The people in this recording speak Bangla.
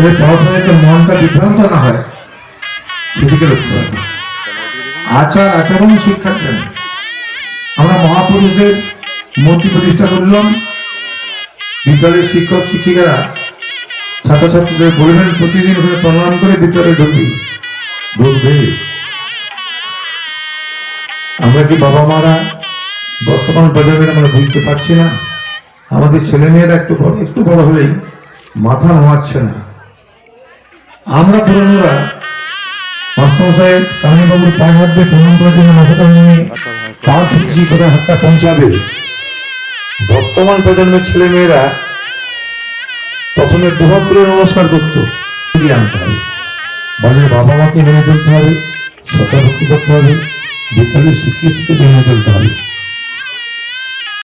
বাচ্চাদের পড়াশোনাতে মনটা বিভ্রান্ত না হয়। সেদিকে লক্ষ্য রাখবে আচার আচরণ শিক্ষার জন্য আমরা মহাপুরুষদের মূর্তি প্রতিষ্ঠা করলাম। বিদ্যালয়ের শিক্ষক, শিক্ষিকারা, ছাত্রছাত্রীদের বলবেন প্রতিদিন ওখানে প্রণাম করে বিদ্যালয়ে ঢুকবি ঢুকবে আমরা কি বাবা মারা বর্তমান প্রজন্মের আমরা বুঝতে পারছি না? আমাদের ছেলেমেয়েরা একটু একটু বড় হলেই মাথা নোয়াচ্ছে না। আমরা পুরনোরা কামিনীবাবুর পায়ে হাত দিয়ে প্রণাম করার জন্য নিয়ে করে হাতটা পৌঁছাবে, বর্তমান প্রজন্মের ছেলেমেয়েরা প্রথমে দুহাত নমস্কার করত দিয়ে আনতে হবে। বাড়ির বাবা মাকে মেনে চলতে হবে ভক্তি করতে হবে, বিদ্যালয়ের শিক্ষিতকে মেনে চলতে হবে।